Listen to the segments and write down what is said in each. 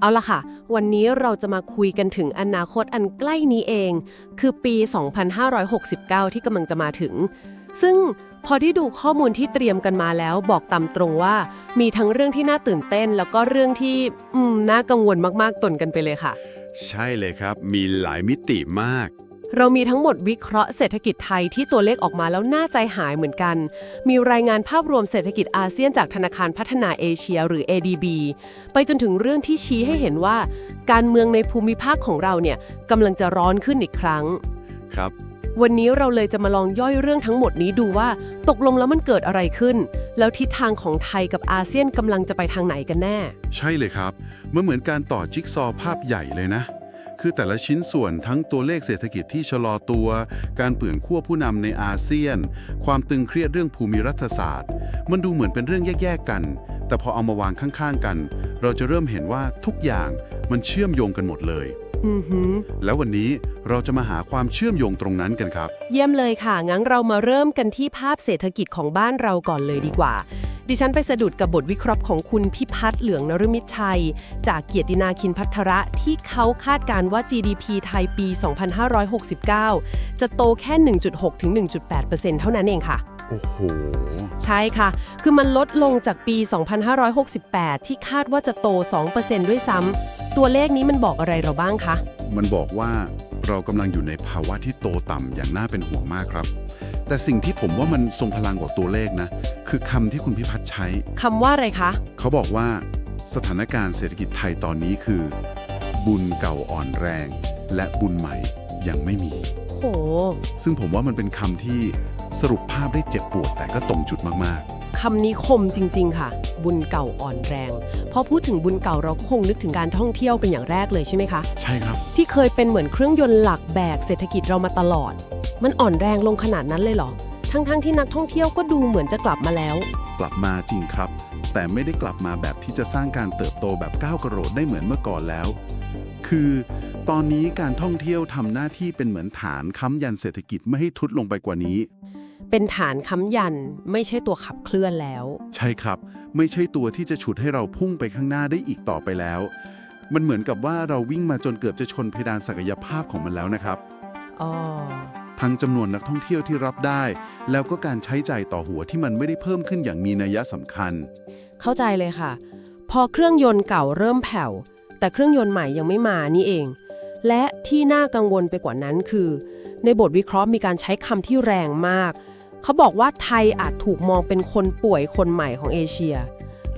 เอาละค่ะ วันนี้เราจะมาคุยกันถึงอนาคตอันใกล้นี้เอง คือปี 2569 ที่กำลังจะมาถึง ซึ่งพอที่ดูข้อมูลที่เตรียมกันมาแล้วบอกตามตรงว่า มีทั้งเรื่องที่น่าตื่นเต้น แล้วก็เรื่องที่อืมน่ากังวลมากๆตนกันไปเลยค่ะ ใช่เลยครับ มีหลายมิติมาก เรามีทั้งหมดวิเคราะห์เศรษฐกิจไทยที่ตัวเลขออกมาแล้วน่าใจหายเหมือนกัน มีรายงานภาพรวมเศรษฐกิจอาเซียนจากธนาคารพัฒนาเอเชีย หรือ ADB ไปจนถึงเรื่องที่ชี้ให้เห็นว่า การเมืองในภูมิภาคของเราเนี่ยกำลังจะร้อนขึ้นอีกครั้ง ครับ วันนี้เราเลยจะมาลองย่อยเรื่องทั้งหมดนี้ดูว่า ตกลงแล้วมันเกิดอะไรขึ้น แล้วทิศทางของไทยกับอาเซียนกำลังจะไปทางไหนกันแน่ ใช่เลยครับ มันเหมือนการต่อจิ๊กซอว์ภาพใหญ่เลยนะ คือแต่ละชิ้นส่วนทั้งตัวเลขเศรษฐกิจที่ชะลอตัว การเปลี่ยนขั้วผู้นำในอาเซียน ความตึงเครียดเรื่องภูมิรัฐศาสตร์ มันดูเหมือนเป็นเรื่องแยกๆกัน แต่พอเอามาวางข้างๆกัน เราจะเริ่มเห็นว่าทุกอย่างมันเชื่อมโยงกันหมดเลยอือหือแล้ววันนี้เราจะมาหาความเชื่อมโยงตรงนั้นกันครับ เยี่ยมเลยค่ะ งั้นเรามาเริ่มกันที่ภาพเศรษฐกิจของบ้านเราก่อนเลยดีกว่า ดิฉันไปสะดุดกับบทวิเคราะห์ของคุณพิพัฒน์เหลืองนรมิตรชัย จากเกียรตินาคินพัทระที่เขาคาดการณ์ว่า GDP ไทยปี 2569 จะโตแค่ 1.6 ถึง 1.8%เท่านั้นเองค่ะ โอ้โห ใช่ค่ะ คือมันลดลงจากปี 2568 ที่คาดว่าจะโต 2%ด้วยซ้ำตัวเลขนี้มันบอกอะไรเราบ้างคะ มันบอกว่าเรากำลังอยู่ในภาวะที่โตต่ำอย่างน่าเป็นห่วงมากครับ แต่สิ่งที่ผมว่ามันทรงพลังกว่าตัวเลขนะ คือคำที่คุณพิพัฒน์ใช้ คำว่าอะไรคะ เขาบอกว่าสถานการณ์เศรษฐกิจไทยตอนนี้คือ บุญเก่าอ่อนแรง และบุญใหม่ยังไม่มี โห ซึ่งผมว่ามันเป็นคำที่สรุปภาพได้เจ็บปวดแต่ก็ตรงจุดมากคำนี้คมจริง ๆ ค่ะ บุญเก่าอ่อนแรง พอพูดถึงบุญเก่าเราก็คงนึกถึงการท่องเที่ยวเป็นอย่างแรกเลยใช่ไหมคะๆใช่ครับ ที่เคยเป็นเหมือนเครื่องยนต์หลักแบกเศรษฐกิจเรามาตลอด มันอ่อนแรงลงขนาดนั้นเลยเหรอ ทั้งๆที่นักท่องเที่ยวก็ดูเหมือนจะกลับมาแล้ว กลับมาจริงครับ แต่ไม่ได้กลับมาแบบที่จะสร้างการเติบโตแบบก้าวกระโดดได้เหมือนเมื่อก่อนแล้ว คือ ตอนนี้การท่องเที่ยวทำหน้าที่เป็นเหมือนฐานค้ำยันเศรษฐกิจไม่ให้ทรุดลงไปกว่านี้ เป็นฐานค้ำยันไม่ใช่ตัวขับเคลื่อนแล้ว ใช่ครับ ไม่ใช่ตัวที่จะฉุดให้เราพุ่งไปข้างหน้าได้อีกต่อไปแล้ว มันเหมือนกับว่าเราวิ่งมาจนเกือบจะชนเพดานศักยภาพของมันแล้วนะครับอ๋อ ทั้งจำนวนนักท่องเที่ยวที่รับได้ แล้วก็การใช้จ่ายต่อหัวที่มันไม่ได้เพิ่มขึ้นอย่างมีนัยสำคัญ เข้าใจเลยค่ะ พอเครื่องยนต์เก่าเริ่มแผ่ว แต่เครื่องยนต์ใหม่ยังไม่มานี่เอง และที่น่ากังวลไปกว่านั้นคือ ในบทวิเคราะห์มีการใช้คำที่แรงมาก เขาบอกว่าไทยอาจถูกมองเป็นคนป่วยคนใหม่ของเอเชีย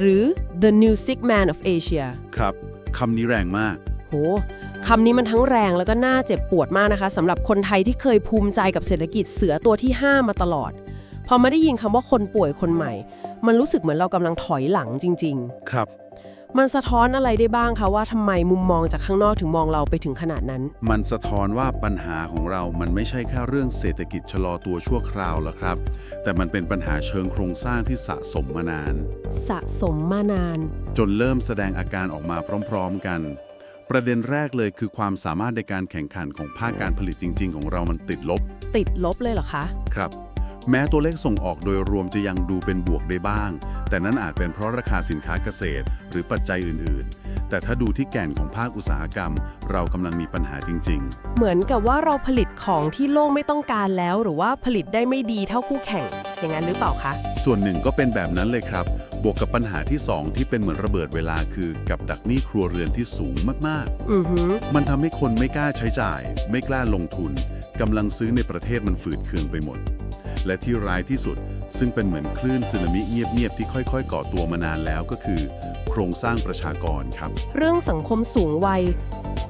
หรือ the new sick man of Asia ครับคำนี้แรงมาก โห คำนี้มันทั้งแรงแล้วก็น่าเจ็บปวดมากนะคะสำหรับคนไทยที่เคยภูมิใจกับเศรษฐกิจเสือตัวที่ 5 มาตลอด พอมาได้ยินคำว่าคนป่วยคนใหม่ มันรู้สึกเหมือนเรากำลังถอยหลังจริง ๆ ครับ มันสะท้อนอะไรได้บ้างคะว่าทำไมมุมมองจากข้างนอกถึงมองเราไปถึงขนาดนั้น มันสะท้อนว่าปัญหาของเรามันไม่ใช่แค่เรื่องเศรษฐกิจชะลอตัวชั่วคราวแล้วครับ แต่มันเป็นปัญหาเชิงโครงสร้างที่สะสมมานาน สะสมมานาน จนเริ่มแสดงอาการออกมาพร้อม ๆ กัน ประเด็นแรกเลยคือความสามารถในการแข่งขันของภาคการผลิตจริง ๆ ของเรามันติดลบ ติดลบเลยเหรอคะ ครับ แม้ตัวเลขส่งออกโดยรวมจะยังดูเป็นบวกได้บ้าง แต่นั้นอาจเป็นเพราะราคาสินค้าเกษตร หรือปัจจัยอื่น ๆ แต่ถ้าดูที่แก่นของภาคอุตสาหกรรม เรากำลังมีปัญหาจริง เหมือนกับว่าเราผลิตของที่โลกไม่ต้องการแล้ว หรือว่าผลิตได้ไม่ดีเท่าคู่แข่ง อย่างนั้นหรือเปล่าคะๆส่วนหนึ่งก็เป็นแบบนั้นเลยครับ บวกกับปัญหาที่สองที่เป็นเหมือนระเบิดเวลาคือกับดักหนี้ครัวเรือนที่สูงมากอือหือ ๆ มันทำให้คนไม่กล้าใช้จ่าย ไม่กล้าลงทุนกำลังซื้อในประเทศมันฝืดเคืองไปหมด และที่ร้ายที่สุด ซึ่งเป็นเหมือนคลื่นสึนามิเงียบๆที่ค่อยๆ ก่อตัวมานานแล้วก็คือ โครงสร้างประชากรครับ เรื่องสังคมสูงวัย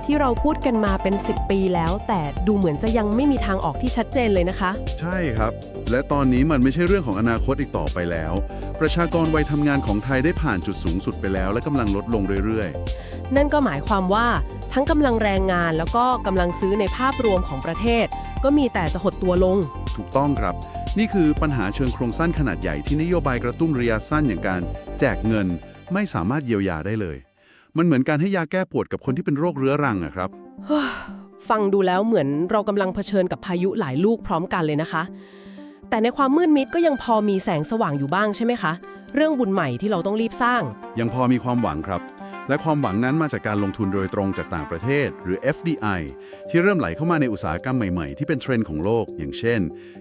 ที่เราพูดกันมาเป็น 10 ปีแล้ว แต่ดูเหมือนจะยังไม่มีทางออกที่ชัดเจนเลยนะคะ ใช่ครับ และตอนนี้มันไม่ใช่เรื่องของอนาคตอีกต่อไปแล้ว ประชากรวัยทำงานของไทยได้ผ่านจุดสูงสุดไปแล้ว และกำลังลดลงเรื่อยนั่นก็หมายความว่าทั้งกำลังแรงงานแล้วก็กำลังซื้อในภาพรวมของประเทศ ก็มีแต่จะหดตัวลงๆถูกต้องครับ นี่คือปัญหาเชิงโครงสร้างขนาดใหญ่ที่นโยบายกระตุ้นระยะสั้นอย่างการ แจกเงินไม่สามารถเยียวยาได้เลย มันเหมือนการให้ยาแก้ปวดกับคนที่เป็นโรคเรื้อรังอะครับ ฟังดูแล้วเหมือนเรากำลังเผชิญกับพายุหลายลูกพร้อมกันเลยนะคะ แต่ในความมืดมิดก็ยังพอมีแสงสว่างอยู่บ้างใช่ไหมคะ เรื่องบุญใหม่ที่เราต้องรีบสร้าง ยังพอมีความหวังครับ และความหวังนั้นมาจากการลงทุนโดยตรงจากต่างประเทศ หรือ FDI ที่เริ่มไหลเข้ามาในอุตสาหกรรมใหม่ๆ ที่เป็นเทรนด์ของโลก อย่างเช่น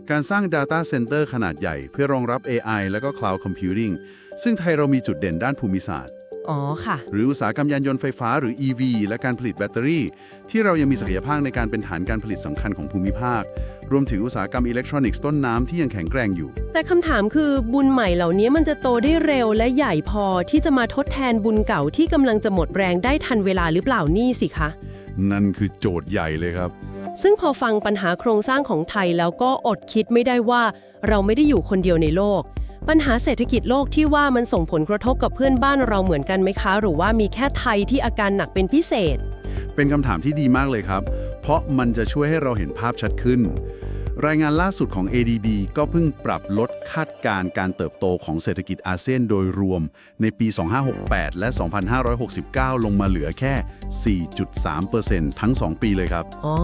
การสร้าง Data Center ขนาดใหญ่ เพื่อรองรับ AI และก็ Cloud Computing ซึ่งไทยเรามีจุดเด่นด้านภูมิศาสตร์ อ๋อค่ะ หรืออุตสาหกรรมยานยนต์ไฟฟ้าหรือ EV และการผลิตแบตเตอรี่ ที่เรายังมีศักยภาพในการเป็นฐานการผลิตสำคัญของภูมิภาค รวมถึงอุตสาหกรรมอิเล็กทรอนิกส์ต้นน้ำที่ยังแข็งแกร่งอยู่ แต่คำถามคือบุญใหม่เหล่านี้มันจะโตได้เร็วและใหญ่พอที่จะมาทดแทนบุญเก่าที่กำลังจะหมดแรงได้ทันเวลาหรือเปล่านี่สิคะ นั่นคือโจทย์ใหญ่เลยครับ ซึ่งพอฟังปัญหาโครงสร้างของไทยแล้วก็อดคิดไม่ได้ว่า เราไม่ได้อยู่คนเดียวในโลก ปัญหาเศรษฐกิจโลกที่ว่ามันส่งผลกระทบกับเพื่อนบ้านเราเหมือนกันไหมคะ หรือว่ามีแค่ไทยที่อาการหนักเป็นพิเศษ เป็นคำถามที่ดีมากเลยครับ เพราะมันจะช่วยให้เราเห็นภาพชัดขึ้น รายงานล่าสุดของ ADB ก็เพิ่งปรับลดคาดการณ์การเติบโตของเศรษฐกิจอาเซียนโดยรวม ในปี 2568 และ 2569 ลงมาเหลือแค่ 4.3%ทั้ง 2 ปีเลยครับอ๋อ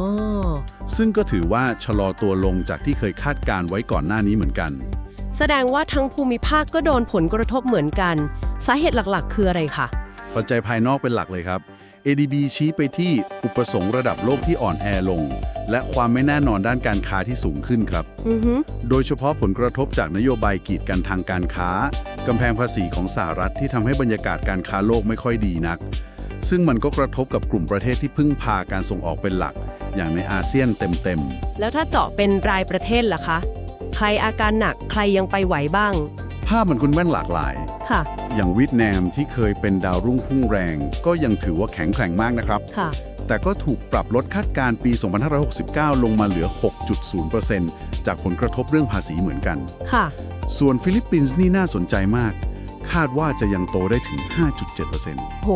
ซึ่งก็ถือว่าชะลอตัวลงจากที่เคยคาดการณ์ไว้ก่อนหน้านี้เหมือนกัน แสดงว่าทั้งภูมิภาคก็โดนผลกระทบเหมือนกัน สาเหตุหลักๆ คืออะไรคะ ปัจจัยภายนอกเป็นหลักเลยครับ ADB ชี้ไปที่อุปสงค์ระดับโลกที่อ่อนแอลง และความไม่แน่นอนด้านการค้าที่สูงขึ้นครับอือฮึโดยเฉพาะผลกระทบจากนโยบายกีดกันทางการค้ากำแพงภาษีของสหรัฐที่ทำให้บรรยากาศการค้าโลกไม่ค่อยดีนัก ซึ่งมันก็กระทบกับกลุ่มประเทศที่พึ่งพาการส่งออกเป็นหลัก อย่างในอาเซียนเต็มแล้วถ้าเจาะเป็นรายประเทศล่ะคะใค รอาการหนักใครยังไปไหวบ้างๆภาพมันคุณแม่นหลากหลาย ค่ะ อย่างเวียดนามที่เคยเป็นดาวรุ่งพุ่งแรง ก็ยังถือว่าแข็งแกร่งมากนะครับ ค่ะ แต่ก็ถูกปรับลดคาดการณ์ปี 2569 ลงมาเหลือ 6.0%จากผลกระทบเรื่องภาษีเหมือนกัน ค่ะ ส่วนฟิลิปปินส์นี่น่าสนใจมาก คาดว่าจะยังโตได้ถึง 5.7%โห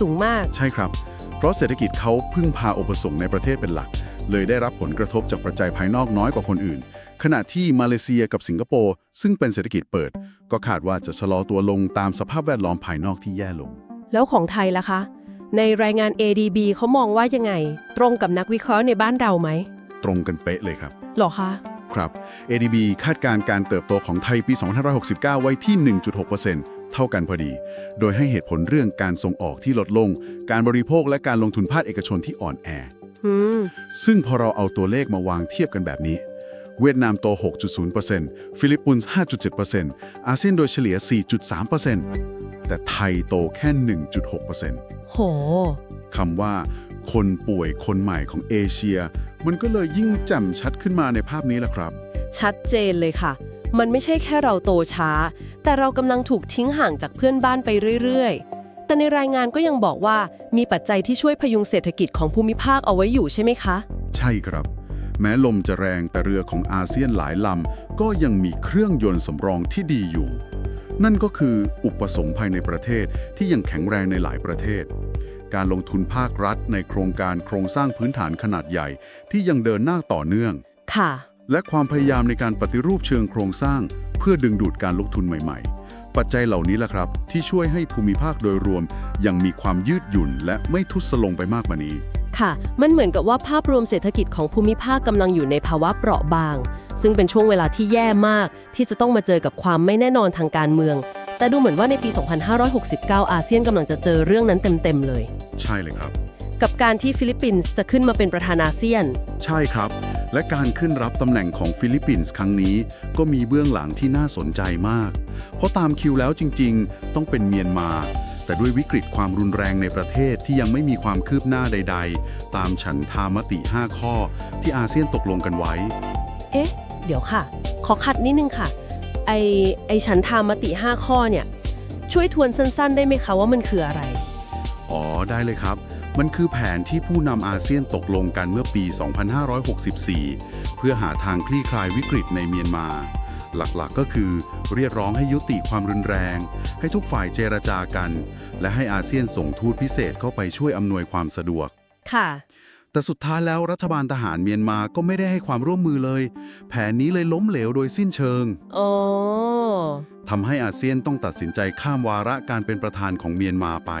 สูงมาก ใช่ครับ เพราะเศรษฐกิจเขาพึ่งพาอุปสงค์ในประเทศเป็นหลัก เลยได้รับผลกระทบจากปัจจัยภายนอกน้อยกว่าคนอื่น ขณะที่มาเลเซียกับสิงคโปร์ซึ่งเป็นเศรษฐกิจเปิด ก็คาดว่าจะชะลอตัวลงตามสภาพแวดล้อมภายนอกที่แย่ลง แล้วของไทยล่ะคะ ในรายงาน ADB เขามองว่ายังไง ตรงกับนักวิเคราะห์ในบ้านเราไหม ตรงกันเป๊ะเลยครับหรอคะครับ ADB คาดการณ์การเติบโตของไทยปี 2569 ไว้ที่ 1.6%เท่ากันพอดี โดยให้เหตุผลเรื่องการส่งออกที่ลดลง การบริโภคและการลงทุนภาคเอกชนที่อ่อนแออืม ซึ่งพอเราเอาตัวเลขมาวางเทียบกันแบบนี้ เวียดนามโต 6.0%ฟิลิปปินส์ 5.7%อาเซียนโดยเฉลี่ย 4.3%แต่ไทยโตแค่ 1.6%โหคำว่า คนป่วยคนใหม่ของเอเชีย มันก็เลยยิ่งแจ่มชัดขึ้นมาในภาพนี้แหละครับ ชัดเจนเลยค่ะมันไม่ใช่แค่เราโตช้า แต่เรากำลังถูกทิ้งห่างจากเพื่อนบ้านไปเรื่อย ๆ แต่ในรายงานก็ยังบอกว่ามีปัจจัยที่ช่วยพยุงเศรษฐกิจของภูมิภาคเอาไว้อยู่ใช่ไหมคะ ใช่ครับ แม้ลมจะแรงแต่เรือของอาเซียนหลายลำก็ยังมีเครื่องยนต์สำรองที่ดีอยู่ นั่นก็คืออุปสงค์ภายในประเทศที่ยังแข็งแรงในหลายประเทศ การลงทุนภาครัฐในโครงการโครงสร้างพื้นฐานขนาดใหญ่ที่ยังเดินหน้าต่อเนื่อง ค่ะ และความพยายามในการปฏิรูปเชิงโครงสร้าง เพื่อดึงดูดการลงทุนใหม่ ๆ ปัจจัยเหล่านี้แหละครับ ที่ช่วยให้ภูมิภาคโดยรวม ยังมีความยืดหยุ่น และไม่ทุดสลงไปมากกว่านี้ ค่ะ มันเหมือนกับว่าภาพรวมเศรษฐกิจของภูมิภาคกำลังอยู่ในภาวะเปราะบาง ซึ่งเป็นช่วงเวลาที่แย่มาก ที่จะต้องมาเจอกับความไม่แน่นอนทางการเมือง แต่ดูเหมือนว่าในปี 2569 อาเซียนกำลังจะเจอเรื่องนั้นเต็มๆเลย ใช่เลยครับ กับการที่ฟิลิปปินส์จะขึ้นมาเป็นประธานอาเซียน ใช่ครับ และการขึ้นรับตำแหน่งของฟิลิปปินส์ครั้งนี้ ก็มีเบื้องหลังที่น่าสนใจมาก เพราะตามคิวแล้วจริงๆ ต้องเป็นเมียนมา แต่ด้วยวิกฤตความรุนแรงในประเทศที่ยังไม่มีความคืบหน้าใด ๆ ตามฉันทามติ 5 ข้อ ที่อาเซียนตกลงกันไว้ เอ๊ะ เดี๋ยวค่ะ ขอขัดนิดนึงค่ะ ไอไอฉันทามติ 5 ข้อเนี่ย ช่วยทวนสั้น ๆ ได้ไหมคะว่ามันคืออะไร อ๋อ ได้เลยครับ มันคือแผนที่ผู้นำอาเซียนตกลงกันเมื่อปี 2564 เพื่อหาทางคลี่คลายวิกฤตในเมียนมา หลักๆก็คือเรียกร้องให้ยุติความรุนแรง ให้ทุกฝ่ายเจรจากัน และให้อาเซียนส่งทูตพิเศษเข้าไปช่วยอำนวยความสะดวก ค่ะ แต่สุดท้ายแล้วรัฐบาลทหารเมียนมาก็ไม่ได้ให้ความร่วมมือเลย แผนนี้เลยล้มเหลวโดยสิ้นเชิงอ๋อทำให้อาเซียนต้องตัดสินใจข้ามวาระการเป็นประธานของเมียนมาไป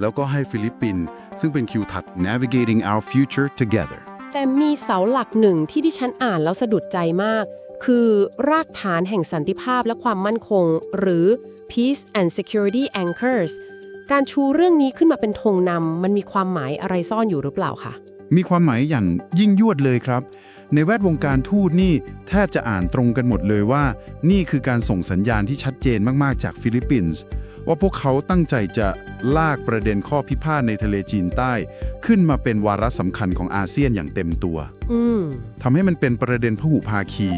แล้วก็ให้ฟิลิปปินส์ซึ่งเป็นคิวถัด navigating our future together แต่มีเสาหลักหนึ่งที่ดิฉันอ่านแล้วสะดุดใจมาก คือรากฐานแห่งสันติภาพและความมั่นคง หรือ peace and security anchors การชูเรื่องนี้ขึ้นมาเป็นธงนำมันมีความหมายอะไรซ่อนอยู่หรือเปล่าคะ มีความหมายอย่างยิ่งยวดเลยครับ ในแวดวงการทูตนี่แทบจะอ่านตรงกันหมดเลยว่า นี่คือการส่งสัญญาณที่ชัดเจนมาก ๆ จากฟิลิปปินส์ว่าพวกเขาตั้งใจจะลากประเด็นข้อพิพาทในทะเลจีนใต้ ขึ้นมาเป็นวาระสำคัญของอาเซียนอย่างเต็มตัว ทำให้มันเป็นประเด็นพหุภาคี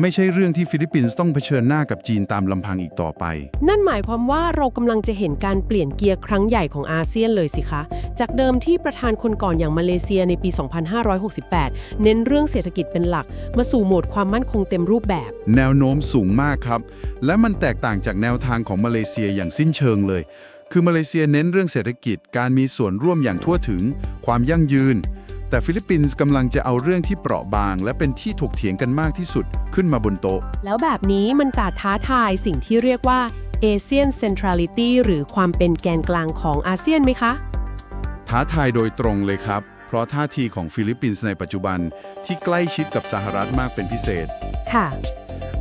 ไม่ใช่เรื่องที่ฟิลิปปินส์ต้องเผชิญหน้ากับจีนตามลำพังอีกต่อไป นั่นหมายความว่าเรากำลังจะเห็นการเปลี่ยนเกียร์ครั้งใหญ่ของอาเซียนเลยสิคะ จากเดิมที่ประธานคนก่อนอย่างมาเลเซียในปี 2568 เน้นเรื่องเศรษฐกิจเป็นหลัก มาสู่โหมดความมั่นคงเต็มรูปแบบ แนวโน้มสูงมากครับ และมันแตกต่างจากแนวทางของมาเลเซียอย่างสิ้นเชิงเลย คือมาเลเซียเน้นเรื่องเศรษฐกิจ การมีส่วนร่วมอย่างทั่วถึง ความยั่งยืน แต่ฟิลิปปินส์กำลังจะเอาเรื่องที่เปราะบาง และเป็นที่ถกเถียงกันมากที่สุดขึ้นมาบนโต๊ะ แล้วแบบนี้มันจะท้าทายสิ่งที่เรียกว่า ASEAN Centrality หรือความเป็นแกนกลางของอาเซียนไหมคะ ท้าทายโดยตรงเลยครับ เพราะท่าทีของฟิลิปปินส์ในปัจจุบันที่ใกล้ชิดกับสหรัฐมากเป็นพิเศษ ค่ะ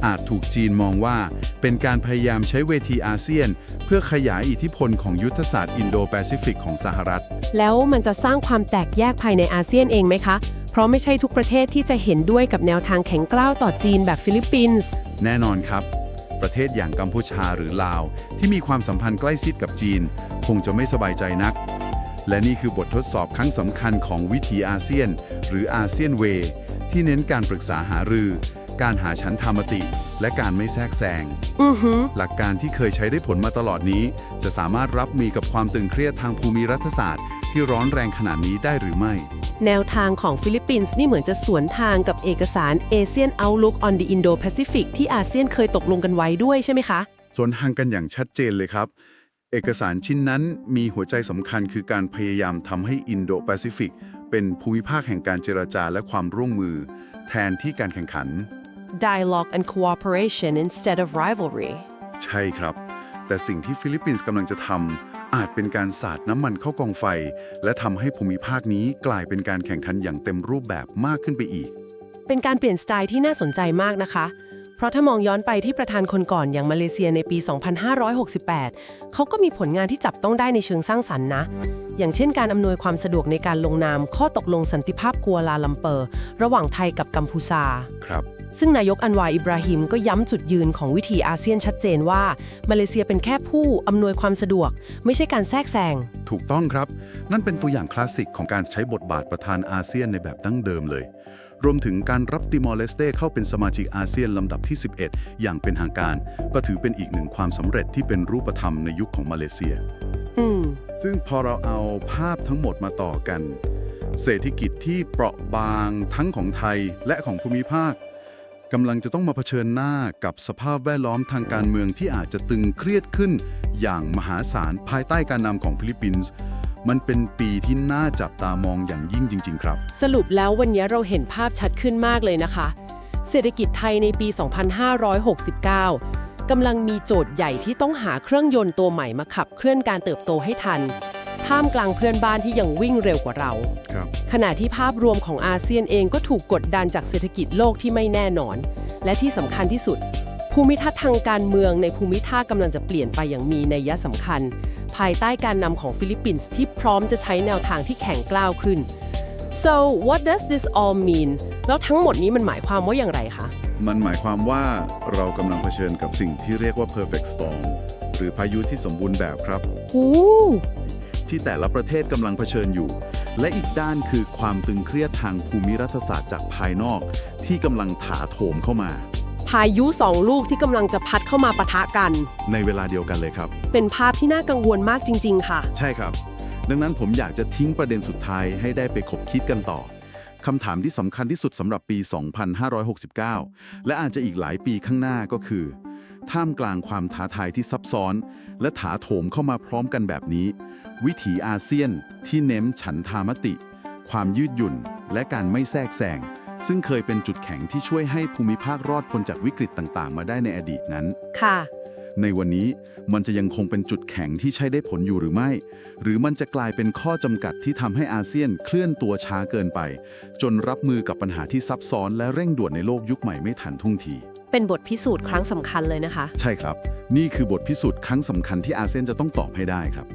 อาจถูกจีนมองว่า เป็นการพยายามใช้เวทีอาเซียน เพื่อขยายอิทธิพลของยุทธศาสตร์อินโดแปซิฟิกของสหรัฐ แล้วมันจะสร้างความแตกแยกภายในอาเซียนเองไหมคะ เพราะไม่ใช่ทุกประเทศที่จะเห็นด้วยกับแนวทางแข็งกล้าวต่อจีนแบบฟิลิปปินส์ แน่นอนครับ ประเทศอย่างกัมพูชาหรือลาว ที่มีความสัมพันธ์ใกล้ชิดกับจีน คงจะไม่สบายใจนัก และนี่คือบททดสอบครั้งสำคัญของวิถีอาเซียน หรืออาเซียนเวที่เน้นการปรึกษาหารือ การหาชั้นธรรมติ และการไม่แทรกแซง อือฮึหลักการที่เคยใช้ได้ผลมาตลอดนี้ จะสามารถรับมือกับความตึงเครียดทางภูมิรัฐศาสตร์ ที่ร้อนแรงขนาดนี้ได้หรือไม่ แนวทางของฟิลิปปินส์นี่เหมือนจะสวนทางกับเอกสาร ASEAN Outlook on the Indo-Pacific ที่อาเซียนเคยตกลงกันไว้ด้วยใช่ไหมคะ ส่วนทางกันอย่างชัดเจนเลยครับ เอกสารชิ้นนั้นมีหัวใจสำคัญคือการพยายามทำให้อินโดแปซิฟิกเป็นภูมิภาคแห่งการเจรจาและความร่วมมือ แทนที่การแข่งขัน Dialogue and cooperation instead of rivalry ใช่ครับ แต่สิ่งที่ฟิลิปปินส์กำลังจะทำอาจเป็นการสาดน้ำมันเข้ากองไฟ และทำให้ภูมิภาคนี้กลายเป็นการแข่งขันอย่างเต็มรูปแบบมากขึ้นไปอีก เป็นการเปลี่ยนสไตล์ที่น่าสนใจมากนะคะ เพราะถ้ามองย้อนไปที่ประธานคนก่อนอย่างมาเลเซียในปี 2568 เขาก็มีผลงานที่จับต้องได้ในเชิงสร้างสรรค์นะ อย่างเช่นการอำนวยความสะดวกในการลงนามข้อตกลงสันติภาพกัวลาลัมเปอร์ ระหว่างไทยกับกัมพูชา ครับ ซึ่งนายกอันวาอิบราฮิมก็ย้ำจุดยืนของวิถีอาเซียนชัดเจนว่า มาเลเซียเป็นแค่ผู้อำนวยความสะดวก ไม่ใช่การแทรกแซง ถูกต้องครับ นั่นเป็นตัวอย่างคลาสสิกของการใช้บทบาทประธานอาเซียนในแบบดั้งเดิมเลย รวมถึงการรับติมอร์เลสเต้เข้าเป็นสมาชิกอาเซียนลำดับที่ 11 อย่างเป็นทางการ ก็ถือเป็นอีกหนึ่งความสำเร็จที่เป็นรูปธรรมในยุคของมาเลเซียอืมซึ่งพอเราเอาภาพทั้งหมดมาต่อกัน เศรษฐกิจที่เปราะบางทั้งของไทยและของภูมิภาค กำลังจะต้องมาเผชิญหน้ากับสภาพแวดล้อมทางการเมืองที่อาจจะตึงเครียดขึ้น อย่างมหาศาลภายใต้การนำของฟิลิปปินส์มันเป็นปีที่น่าจับตามองอย่างยิ่งจริง ๆ ครับ สรุปแล้ววันนี้เราเห็นภาพชัดขึ้นมากเลยนะคะ เศรษฐกิจไทยในปี 2569 กำลังมีโจทย์ใหญ่ที่ต้องหาเครื่องยนต์ตัวใหม่มาขับเคลื่อนการเติบโตให้ทัน ท่ามกลางเพื่อนบ้านที่ยังวิ่งเร็วกว่าเรา ครับ ขณะที่ภาพรวมของอาเซียนเองก็ถูกกดดันจากเศรษฐกิจโลกที่ไม่แน่นอน และที่สำคัญที่สุด ภูมิทัศน์ทางการเมืองในภูมิภาคกำลังจะเปลี่ยนไปอย่างมีนัยสำคัญ ภายใต้การนำของฟิลิปปินส์ที่พร้อมจะใช้แนวทางที่แข็งกล้าวขึ้น so what does this all mean แล้วทั้งหมดนี้มันหมายความว่าอย่างไรคะ มันหมายความว่าเรากำลังเผชิญกับสิ่งที่เรียกว่า perfect storm หรือพายุที่สมบูรณ์แบบครับ หู ที่แต่ละประเทศกำลังเผชิญอยู่ และอีกด้านคือความตึงเครียดทางภูมิรัฐศาสตร์จากภายนอก ที่กำลังถาโถมเข้ามา พายุสองลูกที่กำลังจะพัดเข้ามาปะทะกัน ในเวลาเดียวกันเลยครับ เป็นภาพที่น่ากังวลมากจริง ๆ ค่ะ ใช่ครับ ดังนั้นผมอยากจะทิ้งประเด็นสุดท้ายให้ได้ไปคบคิดกันต่อคำถามที่สำคัญที่สุดสำหรับปี 2569 และอาจจะอีกหลายปีข้างหน้าก็คือ ท่ามกลางความท้าทายที่ซับซ้อน และถาโถมเข้ามาพร้อมกันแบบนี้ วิถีอาเซียนที่เน้นฉันทามติ ความยืดหยุ่น และการไม่แทรกแซงซึ่งเคยเป็นจุดแข็งที่ช่วยให้ภูมิภาครอดพ้นจากวิกฤตต่างๆ มาได้ในอดีตนั้น ค่ะ ในวันนี้มันจะยังคงเป็นจุดแข็งที่ใช้ได้ผลอยู่หรือไม่ หรือมันจะกลายเป็นข้อจำกัดที่ทำให้อาเซียนเคลื่อนตัวช้าเกินไป จนรับมือกับปัญหาที่ซับซ้อนและเร่งด่วนในโลกยุคใหม่ไม่ทันท่วงที เป็นบทพิสูจน์ครั้งสำคัญเลยนะคะ ใช่ครับ นี่คือบทพิสูจน์ครั้งสำคัญที่อาเซียนจะต้องตอบให้ได้ครับ